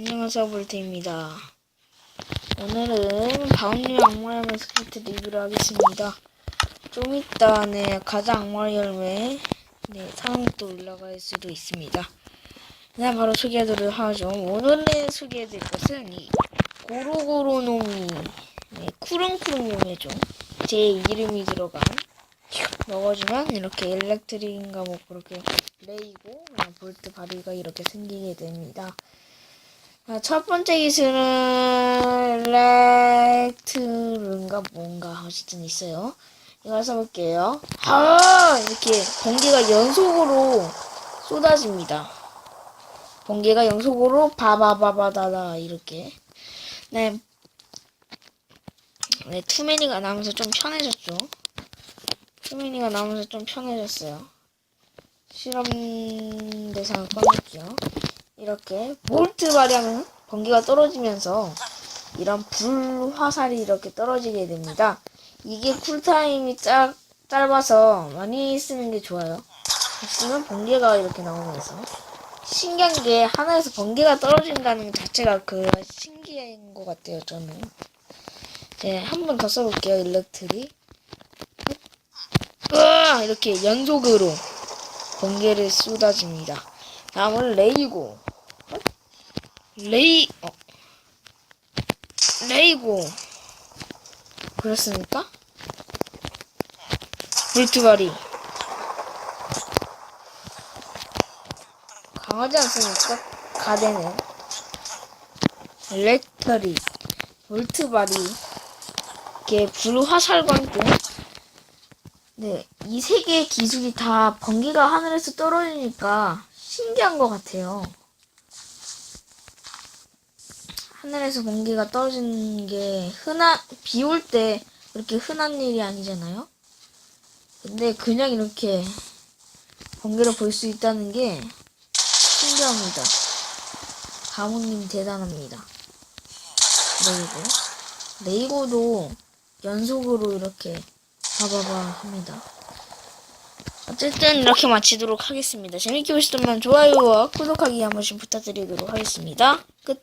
안녕하세요 볼트입니다. 오늘은 바운님 악마 열매 스케이트 리뷰를 하겠습니다. 좀 이따 네 가자 악마 열매 네 상도 올라갈 수도 있습니다. 그냥 바로 소개하도록 하죠. 오늘의 소개해드릴 것은 이 고로고로놈이 네, 쿠릉쿠릉놈이죠. 제 이름이 들어간 먹어주면 이렇게 일렉트릭인가 뭐 그렇게 레이고 그냥 볼트 바리가 이렇게 생기게 됩니다. 아, 첫 번째 기술은 일렉트른가 뭔가 어쨌든 있어요. 이거 써볼게요. 아 이렇게 번개가 연속으로 쏟아집니다. 번개가 연속으로 바바바바다다 이렇게. 네. 네 투매니가 나오면서 좀 편해졌죠. 투매니가 나오면서 좀 편해졌어요. 실험 대상을 꺼낼게요. 이렇게 볼트 발향은 번개가 떨어지면서 이런 불 화살이 이렇게 떨어지게 됩니다. 이게 쿨타임이 짧, 짧아서 많이 쓰는 게 좋아요. 쓰면 번개가 이렇게 나오면서 신기한 게 하나에서 번개가 떨어진다는 것 자체가 그 신기한 것 같아요. 저는 이제 한 번 더 써볼게요. 일렉트리 으아! 이렇게 연속으로 번개를 쏟아집니다. 다음은 레이고 레이 어. 레이고 그렇습니까? 볼트바리 강하지 않습니까? 가대는 렉터리 볼트바리 이게 불화살광도 네, 이 세 개의 기술이 다 번개가 하늘에서 떨어지니까 신기한 것 같아요. 하늘에서 번개가 떨어지는 게 흔한 비 올 때 그렇게 흔한 일이 아니잖아요. 근데 그냥 이렇게 번개를 볼 수 있다는 게 신기합니다. 가모님 대단합니다. 레이고 레이고도 연속으로 이렇게 봐봐봐 합니다. 어쨌든 이렇게 마치도록 하겠습니다. 재밌게 보셨다면 좋아요와 구독하기 한 번씩 부탁드리도록 하겠습니다. 끝.